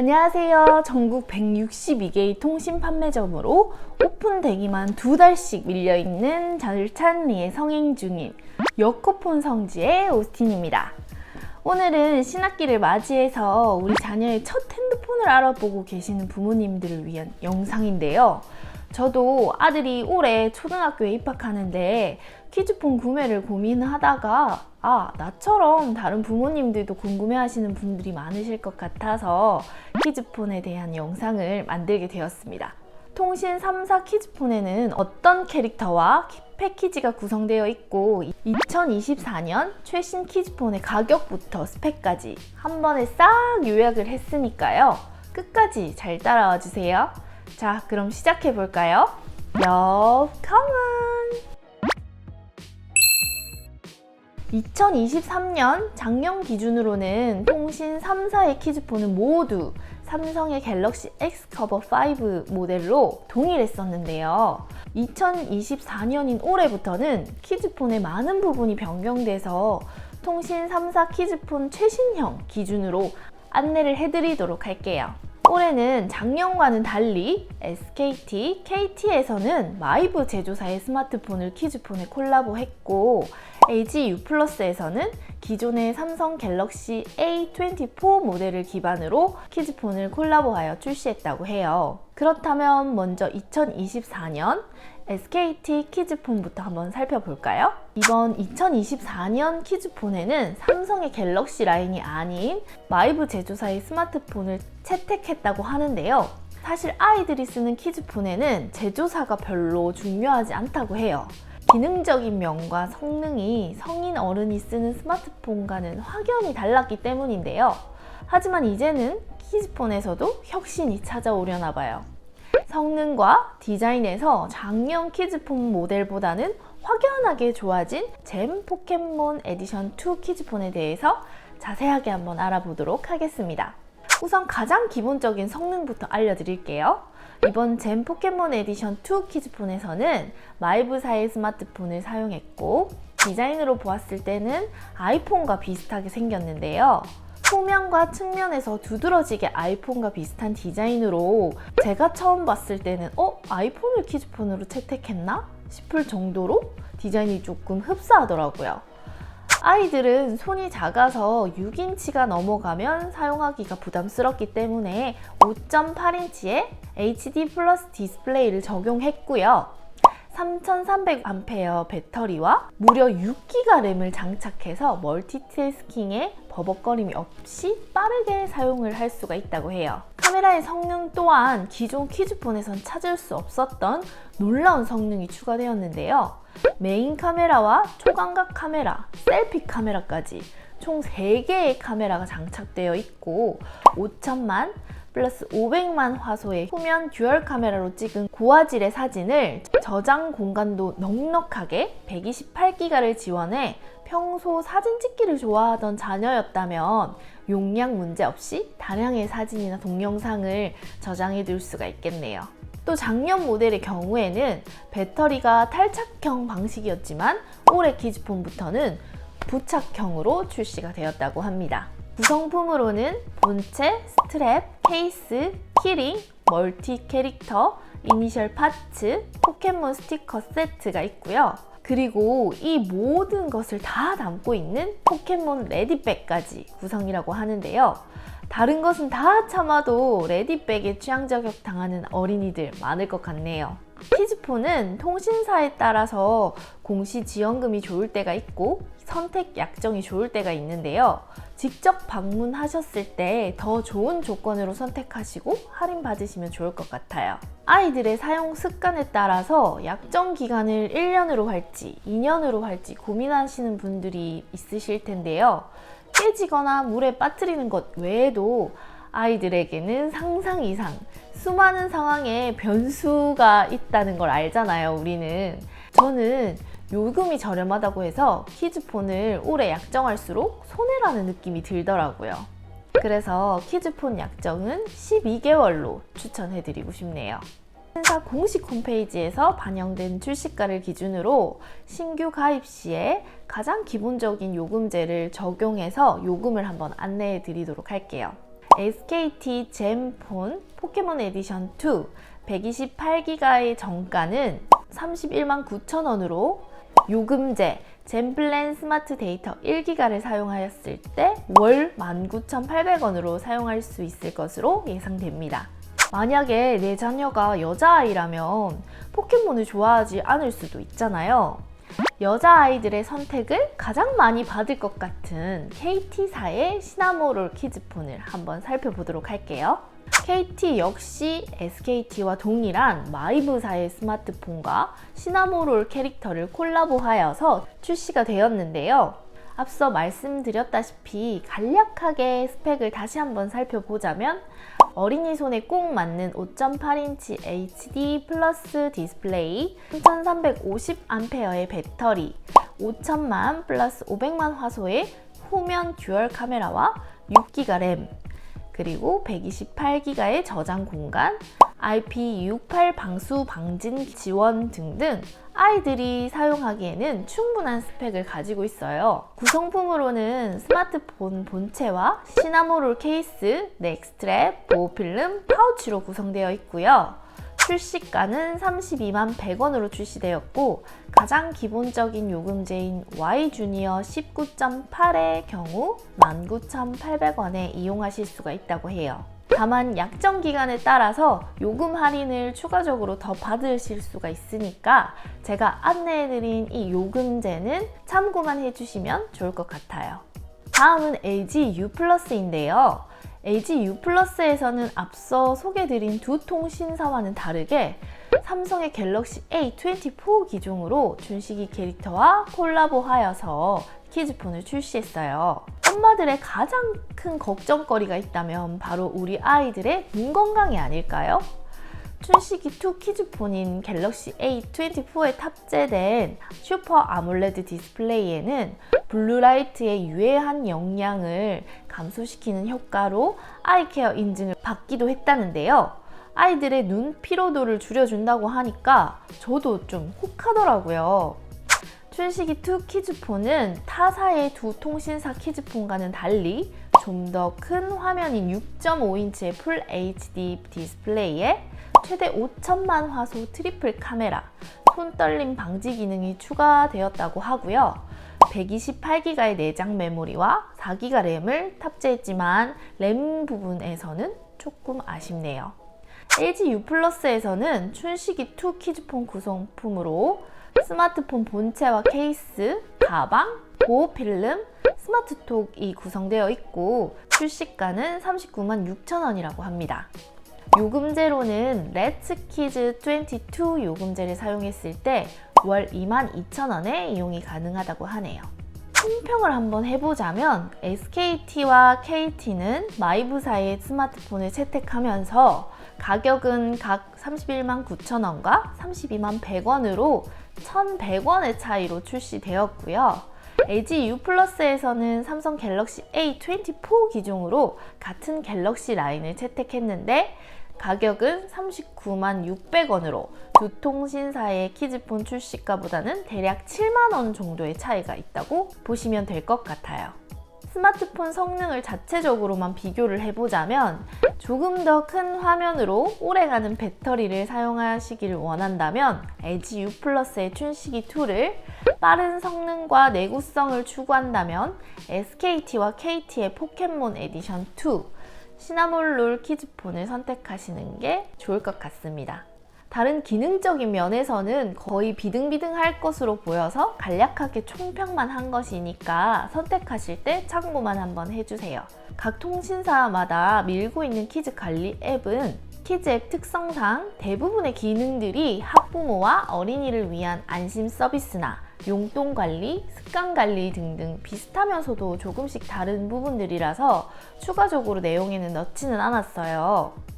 안녕하세요. 전국 162개의 통신 판매점으로 오픈되기만 두 달씩 밀려있는 절찬리에 성행 중인 여코폰 성지의 오스틴입니다. 오늘은 신학기를 맞이해서 우리 자녀의 첫 핸드폰을 알아보고 계시는 부모님들을 위한 영상인데요. 저도 아들이 올해 초등학교에 입학하는데 키즈폰 구매를 고민하다가 아, 나처럼 다른 부모님들도 궁금해 하시는 분들이 많으실 것 같아서 키즈폰에 대한 영상을 만들게 되었습니다. 통신 3사 키즈폰에는 어떤 캐릭터와 패키지가 구성되어 있고 2024년 최신 키즈폰의 가격부터 스펙까지 한 번에 싹 요약을 했으니까요. 끝까지 잘 따라와 주세요. 자, 그럼 시작해 볼까요? 여, 컴온! 2023년 작년 기준으로는 통신 3사의 키즈폰은 모두 삼성의 갤럭시 X 커버 5 모델로 동일했었는데요. 2024년인 올해부터는 키즈폰의 많은 부분이 변경돼서 통신 3사 키즈폰 최신형 기준으로 안내를 해드리도록 할게요. 올해는 작년과는 달리 SKT, KT에서는 마이브 제조사의 스마트폰을 키즈폰에 콜라보했고 LG U 플러스에서는 기존의 삼성 갤럭시 A24 모델을 기반으로 키즈폰을 콜라보하여 출시했다고 해요. 그렇다면 먼저 2024년 SKT 키즈폰부터 한번 살펴볼까요? 이번 2024년 키즈폰에는 삼성의 갤럭시 라인이 아닌 마이브 제조사의 스마트폰을 채택했다고 하는데요. 사실 아이들이 쓰는 키즈폰에는 제조사가 별로 중요하지 않다고 해요. 기능적인 면과 성능이 성인 어른이 쓰는 스마트폰과는 확연히 달랐기 때문인데요. 하지만 이제는 키즈폰에서도 혁신이 찾아오려나 봐요. 성능과 디자인에서 작년 키즈폰 모델보다는 확연하게 좋아진 잼 포켓몬 에디션 2 키즈폰에 대해서 자세하게 한번 알아보도록 하겠습니다. 우선 가장 기본적인 성능부터 알려드릴게요. 이번 젠 포켓몬 에디션 2 키즈폰에서는 마이브사의 스마트폰을 사용했고 디자인으로 보았을 때는 아이폰과 비슷하게 생겼는데요. 후면과 측면에서 두드러지게 아이폰과 비슷한 디자인으로 제가 처음 봤을 때는 어? 아이폰을 키즈폰으로 채택했나? 싶을 정도로 디자인이 조금 흡사하더라고요. 아이들은 손이 작아서 6인치가 넘어가면 사용하기가 부담스럽기 때문에 5.8인치의 HD 플러스 디스플레이를 적용했고요. 3300A 배터리와 무려 6기가 램을 장착해서 멀티태스킹에 버벅거림이 없이 빠르게 사용을 할 수가 있다고 해요. 카메라의 성능 또한 기존 키즈폰에선 찾을 수 없었던 놀라운 성능이 추가되었는데요. 메인 카메라와 초광각 카메라, 셀피 카메라까지 총 3개의 카메라가 장착되어 있고 5천만 플러스 500만 화소의 후면 듀얼 카메라로 찍은 고화질의 사진을 저장 공간도 넉넉하게 128기가를 지원해 평소 사진 찍기를 좋아하던 자녀였다면 용량 문제 없이 다량의 사진이나 동영상을 저장해 둘 수가 있겠네요. 또 작년 모델의 경우에는 배터리가 탈착형 방식이었지만 올해 키즈폰부터는 부착형으로 출시가 되었다고 합니다. 구성품으로는 본체, 스트랩, 케이스, 키링, 멀티 캐릭터, 이니셜 파츠, 포켓몬 스티커 세트가 있고요. 그리고 이 모든 것을 다 담고 있는 포켓몬 레디백까지 구성이라고 하는데요. 다른 것은 다 참아도 레디백에 취향 저격 당하는 어린이들 많을 것 같네요. 키즈폰은 통신사에 따라서 공시 지원금이 좋을 때가 있고 선택 약정이 좋을 때가 있는데요. 직접 방문하셨을 때 더 좋은 조건으로 선택하시고 할인 받으시면 좋을 것 같아요. 아이들의 사용 습관에 따라서 약정 기간을 1년으로 할지 2년으로 할지 고민하시는 분들이 있으실 텐데요. 깨지거나 물에 빠뜨리는 것 외에도 아이들에게는 상상 이상 수많은 상황에 변수가 있다는 걸 알잖아요, 우리는. 저는 요금이 저렴하다고 해서 키즈폰을 오래 약정할수록 손해라는 느낌이 들더라고요. 그래서 키즈폰 약정은 12개월로 추천해드리고 싶네요. 회사 공식 홈페이지에서 반영된 출시가를 기준으로 신규 가입 시에 가장 기본적인 요금제를 적용해서 요금을 한번 안내해 드리도록 할게요. SKT 젠폰 포켓몬 에디션 2 128기가의 정가는 31만 9천 원으로 요금제 젠플랜 스마트 데이터 1기가를 사용하였을 때 월 19,800원으로 사용할 수 있을 것으로 예상됩니다. 만약에 내 자녀가 여자아이라면 포켓몬을 좋아하지 않을 수도 있잖아요. 여자아이들의 선택을 가장 많이 받을 것 같은 KT사의 시나모롤 키즈폰을 한번 살펴보도록 할게요. KT 역시 SKT와 동일한 마이브사의 스마트폰과 시나모롤 캐릭터를 콜라보하여서 출시가 되었는데요. 앞서 말씀드렸다시피 간략하게 스펙을 다시 한번 살펴보자면 어린이 손에 꼭 맞는 5.8인치 HD 플러스 디스플레이, 3350A의 배터리, 5000만 플러스 500만 화소의 후면 듀얼 카메라와 6기가 램, 그리고 128기가의 저장 공간, IP68 방수 방진 지원 등등 아이들이 사용하기에는 충분한 스펙을 가지고 있어요. 구성품으로는 스마트폰 본체와 시나모롤 케이스, 넥스트랩, 보호필름, 파우치로 구성되어 있고요. 출시가는 32만 100원으로 출시되었고 가장 기본적인 요금제인 Y 주니어 19.8의 경우 19,800원에 이용하실 수가 있다고 해요. 다만 약정 기간에 따라서 요금 할인을 추가적으로 더 받으실 수가 있으니까 제가 안내해드린 이 요금제는 참고만 해주시면 좋을 것 같아요. 다음은 LG U 플러스인데요. LG U 플러스에서는 앞서 소개드린 두 통신사와는 다르게 삼성의 갤럭시 A24 기종으로 준식이 캐릭터와 콜라보하여서 키즈폰을 출시했어요. 엄마들의 가장 큰 걱정거리가 있다면 바로 우리 아이들의 눈 건강이 아닐까요? 춘식이 2 키즈폰인 갤럭시 A24에 탑재된 슈퍼 아몰레드 디스플레이에는 블루라이트의 유해한 영향을 감소시키는 효과로 아이케어 인증을 받기도 했다는데요. 아이들의 눈 피로도를 줄여준다고 하니까 저도 좀 혹하더라고요. 춘식이 2 키즈폰은 타사의 두 통신사 키즈폰과는 달리 좀 더 큰 화면인 6.5인치의 풀 HD 디스플레이에 최대 5천만 화소 트리플 카메라, 손떨림 방지 기능이 추가되었다고 하고요. 128기가의 내장 메모리와 4기가 램을 탑재했지만 램 부분에서는 조금 아쉽네요. LG U 플러스에서는 춘식이 2 키즈폰 구성품으로 스마트폰 본체와 케이스, 가방, 보호 필름, 스마트톡이 구성되어 있고 출시가는 39만 6천 원이라고 합니다. 요금제로는 렛츠키즈 22 요금제를 사용했을 때 월 2만 2천 원에 이용이 가능하다고 하네요. 총평을 한번 해보자면 SKT와 KT는 마이브사의 스마트폰을 채택하면서 가격은 각 31만 9천 원과 32만 100원으로 1,100원의 차이로 출시되었고요. LG U 플러스에서는 삼성 갤럭시 A24 기종으로 같은 갤럭시 라인을 채택했는데 가격은 39만 600원으로 두 통신사의 키즈폰 출시가보다는 대략 7만 원 정도의 차이가 있다고 보시면 될 것 같아요. 스마트폰 성능을 자체적으로만 비교를 해보자면 조금 더 큰 화면으로 오래가는 배터리를 사용하시기를 원한다면 LG U 플러스의 춘식이 2를 빠른 성능과 내구성을 추구한다면 SKT와 KT의 포켓몬 에디션 2 시나몰 롤 키즈폰을 선택하시는 게 좋을 것 같습니다. 다른 기능적인 면에서는 거의 비등비등할 것으로 보여서 간략하게 총평만 한 것이니까 선택하실 때 참고만 한번 해주세요. 각 통신사마다 밀고 있는 키즈 관리 앱은 키즈 앱 특성상 대부분의 기능들이 학부모와 어린이를 위한 안심 서비스나 용돈 관리, 습관 관리 등등 비슷하면서도 조금씩 다른 부분들이라서 추가적으로 내용에는 넣지는 않았어요.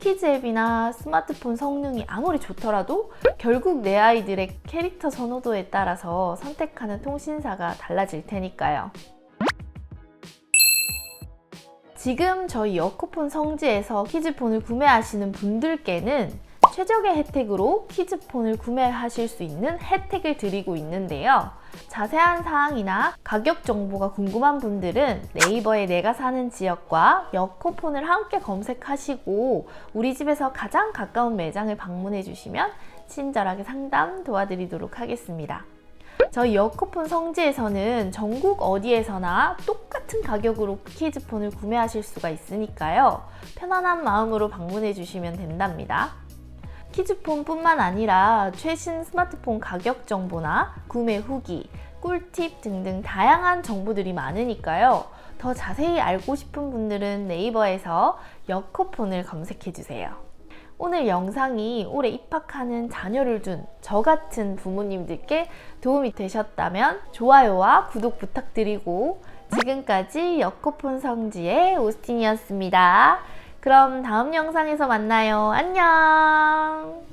키즈 앱이나 스마트폰 성능이 아무리 좋더라도 결국 내 아이들의 캐릭터 선호도에 따라서 선택하는 통신사가 달라질 테니까요. 지금 저희 여코폰 성지에서 키즈폰을 구매하시는 분들께는 최적의 혜택으로 키즈폰을 구매하실 수 있는 혜택을 드리고 있는데요. 자세한 사항이나 가격 정보가 궁금한 분들은 네이버에 내가 사는 지역과 여코폰을 함께 검색하시고 우리 집에서 가장 가까운 매장을 방문해 주시면 친절하게 상담 도와드리도록 하겠습니다. 저희 여코폰 성지에서는 전국 어디에서나 똑같은 가격으로 키즈폰을 구매하실 수가 있으니까요. 편안한 마음으로 방문해 주시면 된답니다. 키즈폰뿐만 아니라 최신 스마트폰 가격 정보나 구매 후기, 꿀팁 등등 다양한 정보들이 많으니까요. 더 자세히 알고 싶은 분들은 네이버에서 여코폰을 검색해 주세요. 오늘 영상이 올해 입학하는 자녀를 둔 저 같은 부모님들께 도움이 되셨다면 좋아요와 구독 부탁드리고 지금까지 여코폰 성지의 오스틴이었습니다. 그럼 다음 영상에서 만나요. 안녕!